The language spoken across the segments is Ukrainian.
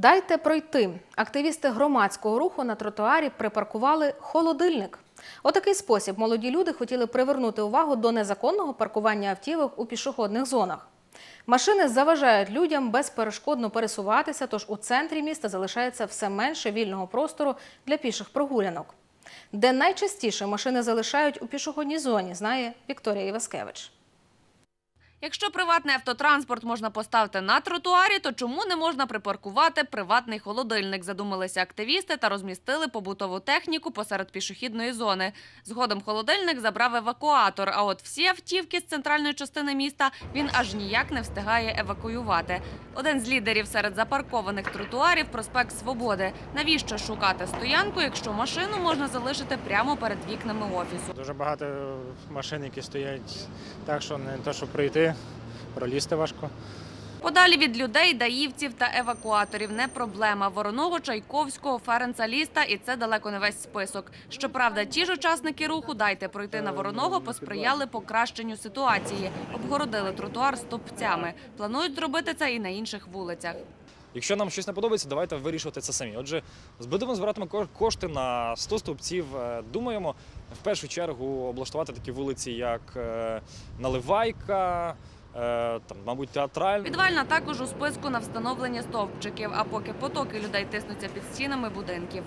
Дайте пройти. Активісти громадського руху на тротуарі припаркували холодильник. У такий спосіб молоді люди хотіли привернути увагу до незаконного паркування автівок у пішохідних зонах. Машини заважають людям безперешкодно пересуватися, тож у центрі міста залишається все менше вільного простору для піших прогулянок. Де найчастіше машини залишають у пішохідній зоні, знає Вікторія Іваскевич. Якщо приватний автотранспорт можна поставити на тротуарі, то чому не можна припаркувати приватний холодильник? Задумалися активісти та розмістили побутову техніку посеред пішохідної зони. Згодом холодильник забрав евакуатор. А от всі автівки з центральної частини міста він аж ніяк не встигає евакуювати. Один з лідерів серед запаркованих тротуарів проспект Свободи. Навіщо шукати стоянку, якщо машину можна залишити прямо перед вікнами офісу? Дуже багато машин, які стоять так, що не то, що пройти, пролізти важко. Подалі від людей, даївців та евакуаторів не проблема. Вороного, Чайковського, Ференца Ліста і це далеко не весь список. Щоправда, ті ж учасники руху «Дайте пройти на Вороного» посприяли покращенню ситуації. Обгородили тротуар стовпцями. Планують зробити це і на інших вулицях. Якщо нам щось не подобається, давайте вирішувати це самі. Отже, будемо збирати ко- кошти на 100 стовпців. Е, Думаємо в першу чергу облаштувати такі вулиці, як е, Наливайка, е, там, мабуть, театральна. Підвальна також у списку на встановлення стовпчиків, а поки потоки людей тиснуться під стінами будинків.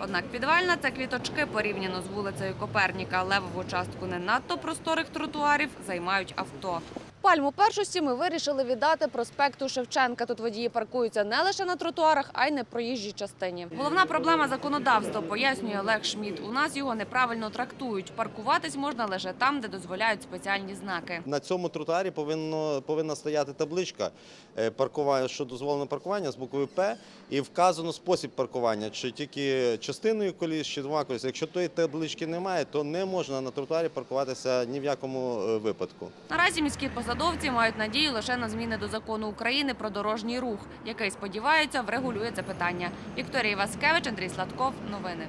Однак підвальна це квіточки порівняно з вулицею Коперніка. Левову частку не надто просторих тротуарів займають авто. Пальму першості ми вирішили віддати проспекту Шевченка. Тут водії паркуються не лише на тротуарах, а й на проїжджій частині. Головна проблема законодавства, пояснює Олег Шміт. У нас його неправильно трактують. Паркуватись можна лише там, де дозволяють спеціальні знаки. На цьому тротуарі повинно, повинна стояти табличка, е, паркування, що дозволено паркування з буквою П, і вказано спосіб паркування, чи тільки частиною коліс, чи двома коліс. Якщо тої таблички немає, то не можна на тротуарі паркуватися ні в якому е, випадку. Наразі міські посадовці мають надію лише на зміни до закону України про дорожній рух, який сподіваються врегулює це питання. Вікторія Васкевич, Андрій Сладков. Новини.